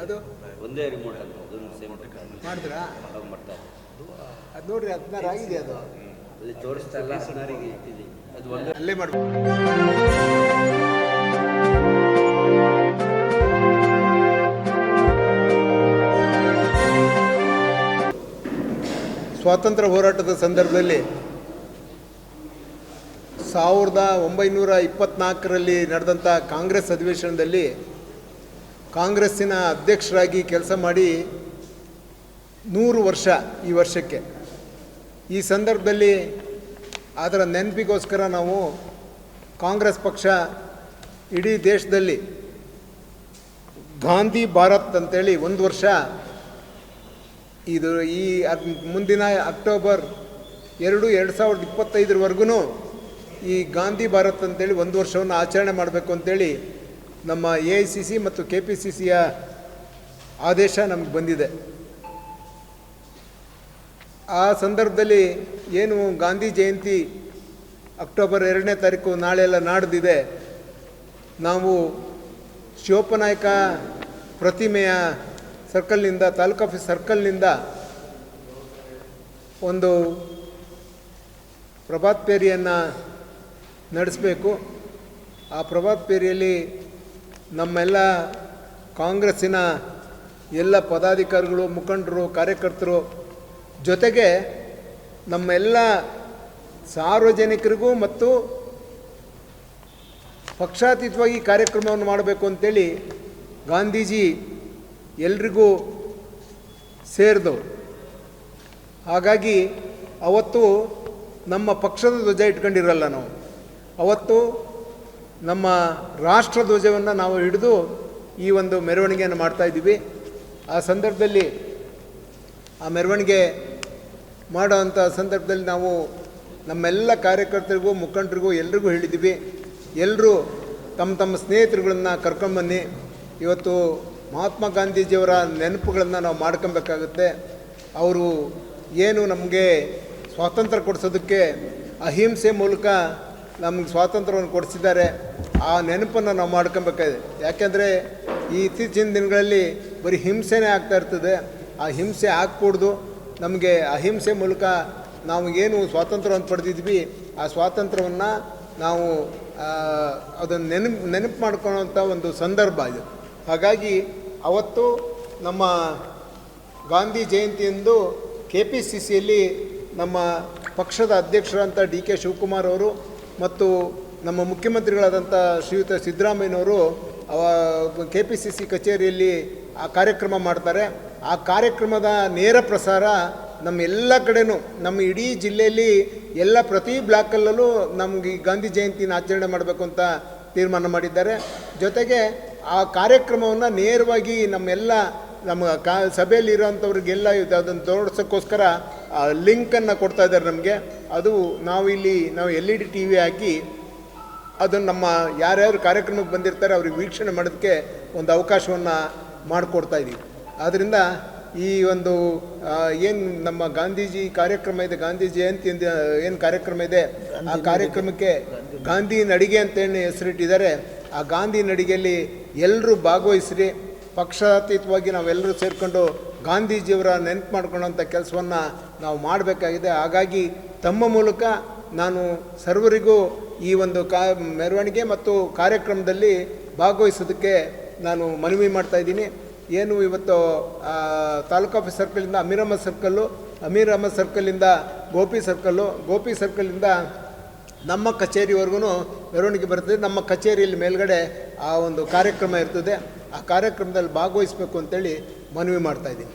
ಅದು? ಒಂದೇ ರಿಮೋಟ್ ಅಂತ ಅದನ್ನು ಸೇಮ್ ಮಾಡಿದ್ರಾ ಅವಾಗ ಮಾಡ್ತಾರೆ? ಅದು ನೋಡ್ರಿ ಹದಿನಾರು ಆಗಿದೆ ಅದು. ಅಲ್ಲಿ ತೋರಿಸ್ತಾ ಇಲ್ಲ ಹದಿನಾರಿಗೆ ಇಟ್ಟಿದ್ದೀವಿ ಅದು ಒಂದೇ ಅಲ್ಲೇ ಮಾಡ್ಬೋದು ಸ್ವಾತಂತ್ರ್ಯ ಹೋರಾಟದ ಸಂದರ್ಭದಲ್ಲಿ ಸಾವಿರದ ಒಂಬೈನೂರ ಇಪ್ಪತ್ನಾಲ್ಕರಲ್ಲಿ ನಡೆದಂಥ ಕಾಂಗ್ರೆಸ್ ಅಧಿವೇಶನದಲ್ಲಿ ಕಾಂಗ್ರೆಸ್ಸಿನ ಅಧ್ಯಕ್ಷರಾಗಿ ಕೆಲಸ ಮಾಡಿ ನೂರು ವರ್ಷ ಈ ವರ್ಷಕ್ಕೆ. ಈ ಸಂದರ್ಭದಲ್ಲಿ ಅದರ ನೆನಪಿಗೋಸ್ಕರ ನಾವು ಕಾಂಗ್ರೆಸ್ ಪಕ್ಷ ಇಡೀ ದೇಶದಲ್ಲಿ ಗಾಂಧಿ ಭಾರತ್ ಅಂತೇಳಿ ಒಂದು ವರ್ಷ ಇದು ಈ ಮುಂದಿನ ಅಕ್ಟೋಬರ್ ಎರಡು ಎರಡು ಸಾವಿರದ ಇಪ್ಪತ್ತೈದರವರೆಗೂ ಈ ಗಾಂಧಿ ಭಾರತ್ ಅಂತೇಳಿ ಒಂದು ವರ್ಷವನ್ನು ಆಚರಣೆ ಮಾಡಬೇಕು ಅಂತೇಳಿ ನಮ್ಮ ಎ ಐ ಸಿ ಸಿ ಮತ್ತು ಕೆ ಪಿ ಸಿ ಸಿಯ ಆದೇಶ ನಮಗೆ ಬಂದಿದೆ. ಆ ಸಂದರ್ಭದಲ್ಲಿ ಏನು ಗಾಂಧಿ ಜಯಂತಿ ಅಕ್ಟೋಬರ್ ಎರಡನೇ ತಾರೀಕು ನಾಳೆ ಎಲ್ಲ ನಾಡ್ದಿದೆ, ನಾವು ಶಿವಪ್ಪನಾಯಕ ಪ್ರತಿಮೆಯ ಸರ್ಕಲ್ನಿಂದ, ತಾಲೂಕು ಆಫೀಸ್ ಸರ್ಕಲ್ನಿಂದ ಒಂದು ಪ್ರಭಾತ್ ಪೇರಿಯನ್ನು ನಡೆಸಬೇಕು. ಆ ಪ್ರಭಾತ್ ಪೇರಿಯಲ್ಲಿ ನಮ್ಮೆಲ್ಲ ಕಾಂಗ್ರೆಸ್ಸಿನ ಎಲ್ಲ ಪದಾಧಿಕಾರಿಗಳು, ಮುಖಂಡರು, ಕಾರ್ಯಕರ್ತರು ಜೊತೆಗೆ ನಮ್ಮೆಲ್ಲ ಸಾರ್ವಜನಿಕರಿಗೂ ಮತ್ತು ಪಕ್ಷಾತೀತವಾಗಿ ಕಾರ್ಯಕ್ರಮವನ್ನು ಮಾಡಬೇಕು ಅಂತೇಳಿ ಗಾಂಧೀಜಿ ಎಲ್ರಿಗೂ ಸೇರಿದವು. ಹಾಗಾಗಿ ಅವತ್ತು ನಮ್ಮ ಪಕ್ಷದ ಧ್ವಜ ಇಟ್ಕೊಂಡಿರಲ್ಲ ನಾವು. ಅವತ್ತು ನಮ್ಮ ರಾಷ್ಟ್ರ ಧ್ವಜವನ್ನು ನಾವು ಹಿಡಿದು ಈ ಒಂದು ಮೆರವಣಿಗೆಯನ್ನು ಮಾಡ್ತಾಯಿದ್ದೀವಿ ಆ ಸಂದರ್ಭದಲ್ಲಿ ಆ ಮೆರವಣಿಗೆ ಮಾಡೋವಂಥ ಸಂದರ್ಭದಲ್ಲಿ ನಾವು ನಮ್ಮೆಲ್ಲ ಕಾರ್ಯಕರ್ತರಿಗೂ, ಮುಖಂಡರಿಗೂ ಎಲ್ರಿಗೂ ಹೇಳಿದ್ದೀವಿ. ಎಲ್ಲರೂ ತಮ್ಮ ತಮ್ಮ ಸ್ನೇಹಿತರುಗಳನ್ನು ಕರ್ಕೊಂಬನ್ನಿ. ಇವತ್ತು ಮಹಾತ್ಮ ಗಾಂಧೀಜಿಯವರ ನೆನಪುಗಳನ್ನು ನಾವು ಮಾಡ್ಕೊಬೇಕಾಗುತ್ತೆ. ಅವರು ಏನು ನಮಗೆ ಸ್ವಾತಂತ್ರ್ಯ ಕೊಡಿಸೋದಕ್ಕೆ ಅಹಿಂಸೆ ಮೂಲಕ ನಮಗೆ ಸ್ವಾತಂತ್ರ್ಯವನ್ನು ಕೊಡಿಸಿದ್ದಾರೆ. ಆ ನೆನಪನ್ನು ನಾವು ಮಾಡ್ಕೊಬೇಕಾಗಿದೆ. ಯಾಕೆಂದರೆ ಈ ಇತ್ತೀಚಿನ ದಿನಗಳಲ್ಲಿ ಬರೀ ಹಿಂಸೆನೇ ಆಗ್ತಾ ಇರ್ತದೆ. ಆ ಹಿಂಸೆ ಆಗ್ಕೂಡ್ದು ನಮಗೆ ಅಹಿಂಸೆ ಮೂಲಕ ನಾವು ಏನು ಸ್ವಾತಂತ್ರ್ಯವನ್ನು ಪಡೆದಿದ್ವಿ, ಆ ಸ್ವಾತಂತ್ರ್ಯವನ್ನು ನಾವು ಅದನ್ನು ನೆನಪು ನೆನಪು ಮಾಡ್ಕೊಳ್ಳೋಂಥ ಒಂದು ಸಂದರ್ಭ ಇದು. ಹಾಗಾಗಿ ಅವತ್ತು ನಮ್ಮ ಗಾಂಧಿ ಜಯಂತಿಯಂದು ಕೆ ಪಿ ಸಿ ಸಿಯಲ್ಲಿ ನಮ್ಮ ಪಕ್ಷದ ಅಧ್ಯಕ್ಷರಂಥ ಡಿ ಕೆ ಶಿವಕುಮಾರ್ ಅವರು ಮತ್ತು ನಮ್ಮ ಮುಖ್ಯಮಂತ್ರಿಗಳಾದಂಥ ಶ್ರೀಯುತ ಸಿದ್ದರಾಮಯ್ಯನವರು ಕೆ ಪಿ ಸಿ ಸಿ ಕಚೇರಿಯಲ್ಲಿ ಆ ಕಾರ್ಯಕ್ರಮ ಮಾಡ್ತಾರೆ. ಆ ಕಾರ್ಯಕ್ರಮದ ನೇರ ಪ್ರಸಾರ ನಮ್ಮ ಎಲ್ಲ ಕಡೆನೂ, ನಮ್ಮ ಇಡೀ ಜಿಲ್ಲೆಯಲ್ಲಿ ಎಲ್ಲ ಪ್ರತಿ ಬ್ಲಾಕಲ್ಲೂ ನಮಗೆ ಈ ಗಾಂಧಿ ಜಯಂತಿನ ಆಚರಣೆ ಮಾಡಬೇಕು ಅಂತ ತೀರ್ಮಾನ ಮಾಡಿದ್ದಾರೆ. ಜೊತೆಗೆ ಆ ಕಾರ್ಯಕ್ರಮವನ್ನು ನೇರವಾಗಿ ನಮ್ಮೆಲ್ಲ ನಮ್ಮ ಕಾ ಸಭೆಯಲ್ಲಿ ಇರೋಂಥವ್ರಿಗೆಲ್ಲ ಇದು ಅದನ್ನು ತೋರಿಸೋಕ್ಕೋಸ್ಕರ ಲಿಂಕನ್ನು ಕೊಡ್ತಾ ಇದ್ದಾರೆ ನಮಗೆ. ಅದು ನಾವು ಇಲ್ಲಿ ನಾವು L E D T V ಹಾಕಿ ಅದನ್ನು ನಮ್ಮ ಯಾರ್ಯಾರು ಕಾರ್ಯಕ್ರಮಕ್ಕೆ ಬಂದಿರ್ತಾರೆ ಅವ್ರಿಗೆ ವೀಕ್ಷಣೆ ಮಾಡೋದಕ್ಕೆ ಒಂದು ಅವಕಾಶವನ್ನು ಮಾಡಿಕೊಡ್ತಾ ಇದ್ದೀವಿ ಆದ್ದರಿಂದ ಈ ಒಂದು ಏನು ನಮ್ಮ ಗಾಂಧೀಜಿ ಕಾರ್ಯಕ್ರಮ ಇದೆ ಗಾಂಧಿ ಜಯಂತಿ ಏನು ಕಾರ್ಯಕ್ರಮ ಇದೆ ಆ ಕಾರ್ಯಕ್ರಮಕ್ಕೆ ಗಾಂಧಿ ನಡಿಗೆ ಅಂತೇಳಿ ಹೆಸರಿಟ್ಟಿದ್ದಾರೆ. ಆ ಗಾಂಧಿ ನಡಿಗೆಯಲ್ಲಿ ಎಲ್ಲರೂ ಭಾಗವಹಿಸ್ರಿ ಪಕ್ಷಾತೀತವಾಗಿ ನಾವೆಲ್ಲರೂ ಸೇರಿಕೊಂಡು ಗಾಂಧೀಜಿಯವರ ನೆನಪು ಮಾಡ್ಕೊಳ್ಳೋಂಥ ಕೆಲಸವನ್ನು ನಾವು ಮಾಡಬೇಕಾಗಿದೆ. ಹಾಗಾಗಿ ತಮ್ಮ ಮೂಲಕ ನಾನು ಸರ್ವರಿಗೂ ಈ ಒಂದು ಕಾ, ಮೆರವಣಿಗೆ ಮತ್ತು ಕಾರ್ಯಕ್ರಮದಲ್ಲಿ ಭಾಗವಹಿಸೋದಕ್ಕೆ ನಾನು ಮನವಿ ಮಾಡ್ತಾ ಇದ್ದೀನಿ. ಏನು ಇವತ್ತು ತಾಲೂಕು ಆಫೀಸ್ ಸರ್ಕಲಿಂದ ಅಮೀರ್ ಅಹಮದ್ ಸರ್ಕಲ್ಲು ಅಮೀರ್ ಅಹಮದ್ ಸರ್ಕಲಿಂದ ಗೋಪಿ ಸರ್ಕಲ್ಲು, ಗೋಪಿ ಸರ್ಕಲಿಂದ ನಮ್ಮ ಕಚೇರಿವರೆಗೂ ಮೆರವಣಿಗೆ ಬರ್ತದೆ. ನಮ್ಮ ಕಚೇರಿಯಲ್ಲಿ ಮೇಲ್ಗಡೆ ಆ ಒಂದು ಕಾರ್ಯಕ್ರಮ ಇರ್ತದೆ. ಆ ಕಾರ್ಯಕ್ರಮದಲ್ಲಿ ಭಾಗವಹಿಸಬೇಕು ಅಂತೇಳಿ ಮನವಿ ಮಾಡ್ತಾ ಇದ್ದೀನಿ.